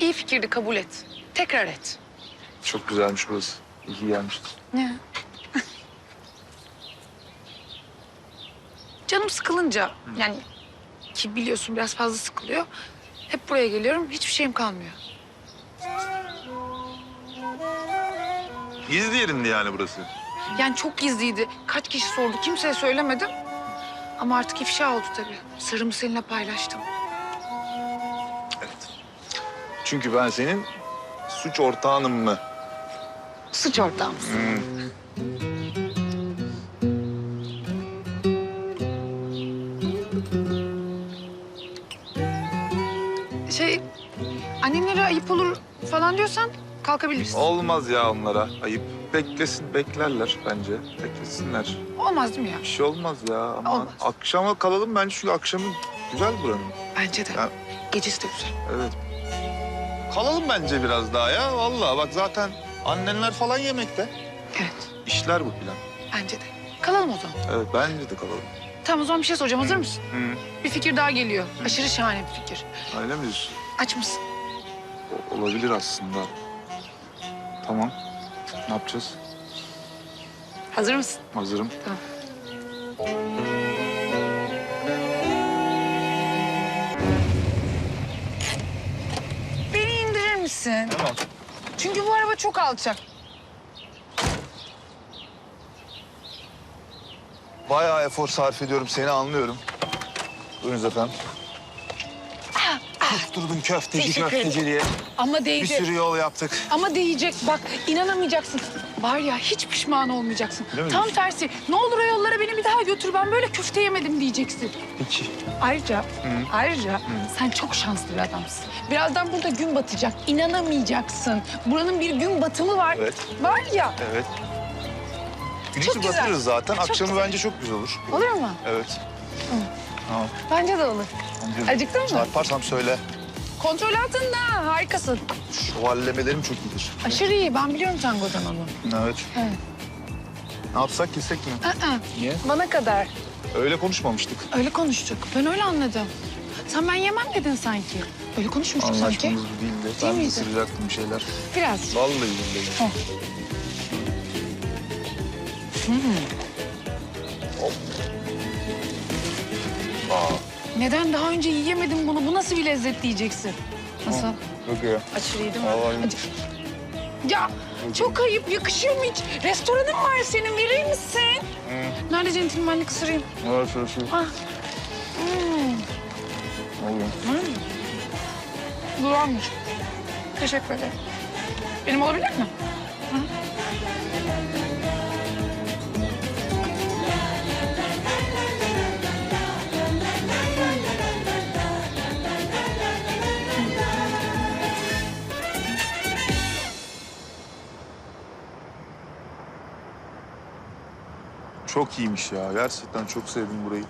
İyi fikirdi kabul et. Tekrar et. Çok güzelmiş burası. İyi ki gelmişiz. Ne? Canım sıkılınca yani ki biliyorsun biraz fazla sıkılıyor. Hep buraya geliyorum hiçbir şeyim kalmıyor. Gizli yerindi yani burası. Yani çok gizliydi. Kaç kişi sordu kimseye söylemedim. Ama artık ifşa oldu tabii. Sırrımı seninle paylaştım. Çünkü ben senin suç ortağınım mı? Suç ortağımsın. Şey, annemlere ayıp olur falan diyorsan kalkabiliriz. Olmaz ya onlara. Ayıp. Beklesin, beklerler bence. Beklesinler. Olmaz değil mi ya? Bir şey olmaz ya. Aman. Olmaz. Akşama kalalım bence çünkü akşamı güzel buranın. Bence de. Ya. Gecesi de güzel. Evet. Kalalım bence biraz daha ya. Vallahi bak zaten annenler falan yemekte. Evet, İşler bu plan. bence de. Kalalım o zaman. Evet bence de kalalım. Tamam o zaman bir şey soracağım. Hazır mısın? Hı. Bir fikir daha geliyor. Aşırı şahane bir fikir. Öyle mi diyorsun? Aç mısın? O- olabilir aslında. Tamam. Ne yapacağız? Hazır mısın? Hazırım. Tamam. Misin? Tamam. Çünkü bu araba çok alçak. Bayağı efor sarf ediyorum. Seni anlıyorum. Buyurunuz efendim. Tutturdum köfteci Teşekkür ederim. köfteciliğe. Ama Bir değdi. sürü yol yaptık. Ama değecek. Bak inanamayacaksın. Var ya hiç pişman olmayacaksın. Öyle mi Tam diyorsun? tersi. Ne olur o yollara beni bir daha götür. Ben böyle köfte yemedim diyeceksin. Peki. Ayrıca, ayrıca sen çok şanslı bir adamsın. Birazdan burada gün batacak. İnanamayacaksın. Buranın bir gün batımı var. Evet. Var ya. Evet. Çok Güneşi güzel. batırırız zaten. Çok Akşamı güzel. bence çok güzel olur. Olur mu? Evet. Tamam. Bence de olur. Acıktın mı? Çarparsam söyle. Kontrol altında. Harikasın. Şövallemelerim çok iyidir. Aşırı iyi. Ben biliyorum tangodan onu. Evet. Evet. Ne yapsak kesek mi? Aa, Niye? bana kadar. Öyle konuşmamıştık. Öyle konuştuk. Ben öyle anladım. Sen ben yemem dedin sanki. Öyle konuşmuştuk sanki. Anlaşmamız bu değildi. Değil ben de miydi? ısıracaktım bir şeyler. Biraz. Vallahi billahi. Heh. Neden daha önce yiyemedim bunu? Bu nasıl bir lezzet diyeceksin. Nasıl? çok iyi. Aşırı değil mi? Vallahi. Ya çok ayıp. Yakışıyor mu hiç? Restoranın var senin. Verir misin? Nerede centilmenlik ısırayım? Evet, evet, evet. Ah. Hmm. Hmm. Güzelmiş. Teşekkür ederim. Benim olabilir mi? Hı? Çok iyiymiş ya. Gerçekten çok sevdim burayı.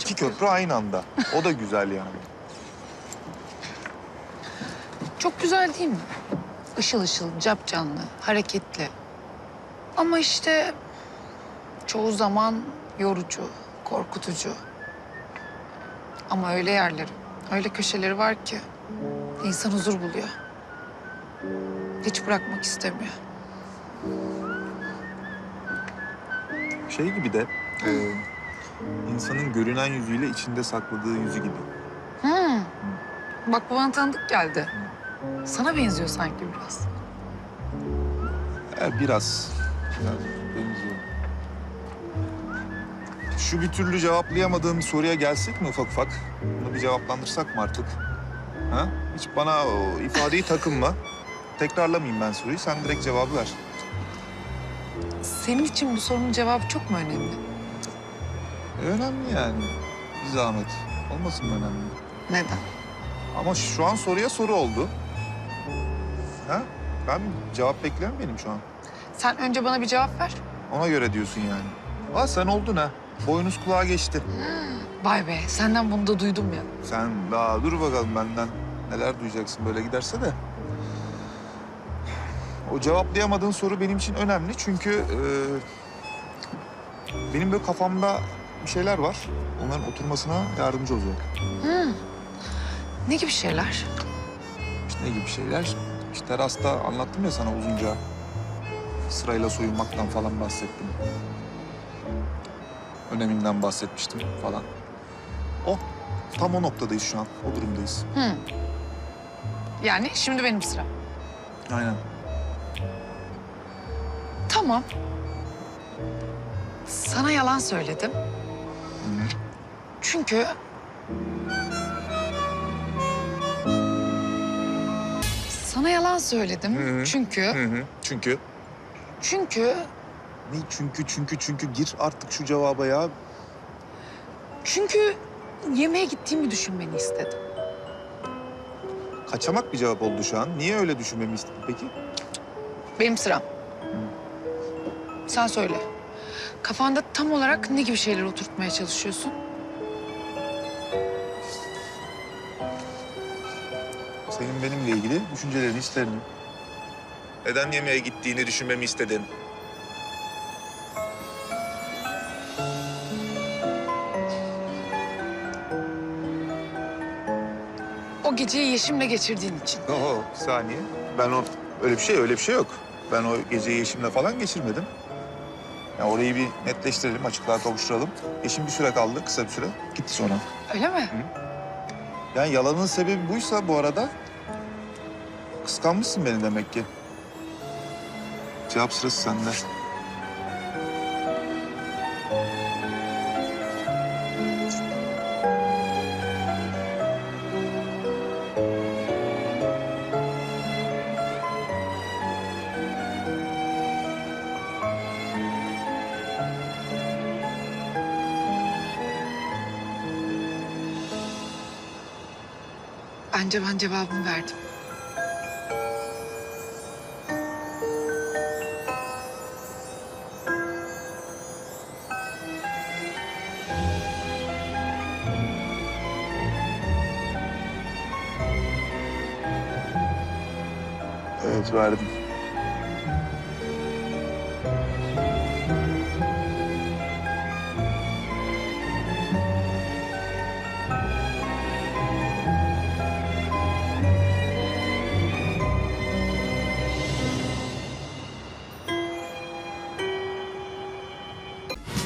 İki köprü aynı anda. O da güzel yani. Çok güzel değil mi? Işıl ışıl, cap canlı, hareketli. Ama işte çoğu zaman yorucu, korkutucu. Ama öyle yerleri, öyle köşeleri var ki insan huzur buluyor. Hiç bırakmak istemiyor. Şey gibi de e, insanın görünen yüzüyle içinde sakladığı yüzü gibi. Hmm. Bak bu bana tanıdık geldi. Sana benziyor sanki biraz. E, biraz. Biraz benziyor. Şu bir türlü cevaplayamadığım soruya gelsek mi ufak ufak? Bunu bir cevaplandırsak mı artık? Ha? Hiç bana o ifadeyi takınma. Tekrarlamayayım ben soruyu. Sen direkt cevabı ver. Senin için bu sorunun cevabı çok mu önemli? E, önemli yani. Bir zahmet. Olmasın mı önemli? Neden? Ama şu an soruya soru oldu. Ha? Ben cevap bekleyen benim şu an. Sen önce bana bir cevap ver. Ona göre diyorsun yani. Aa sen oldun ha. Boynuz kulağa geçti. Vay be, senden bunu da duydum ya. Sen daha dur bakalım benden neler duyacaksın böyle giderse de. O cevaplayamadığın soru benim için önemli çünkü e, benim böyle kafamda bir şeyler var. Onların oturmasına yardımcı olacak. Ne gibi şeyler? İşte ne gibi şeyler? İşte terasta anlattım ya sana uzunca. Sırayla soyunmaktan falan bahsettim. Öneminden bahsetmiştim falan. O. Tam o noktadayız şu an. O durumdayız. Hı. Yani şimdi benim sıram. Aynen. Tamam. Sana yalan söyledim. Hı. Çünkü... Sana yalan söyledim. Hı hı. Çünkü... Hı hı. Çünkü... Çünkü... Ne çünkü çünkü çünkü gir artık şu cevaba ya. Çünkü yemeğe gittiğimi düşünmeni istedim. Kaçamak bir cevap oldu şu an. Niye öyle düşünmemi istedin peki? Benim sıram. Sen söyle. Kafanda tam olarak ne gibi şeyler oturtmaya çalışıyorsun? Senin benimle ilgili düşüncelerini, hislerini. Neden yemeğe gittiğini düşünmemi istedin? O geceyi Yeşim'le geçirdiğin için. Oho, saniye. Ben o öyle bir şey öyle bir şey yok. Ben o geceyi Yeşim'le falan geçirmedim. Ya orayı bir netleştirelim, açıklığa kavuşturalım. Yeşim bir süre kaldı, kısa bir süre. Gitti sonra. Öyle mi? Yani yalanın sebebi buysa bu arada... ...kıskanmışsın beni demek ki. Cevap sırası sende. Bence ben cevabımı verdim. Evet, verdim.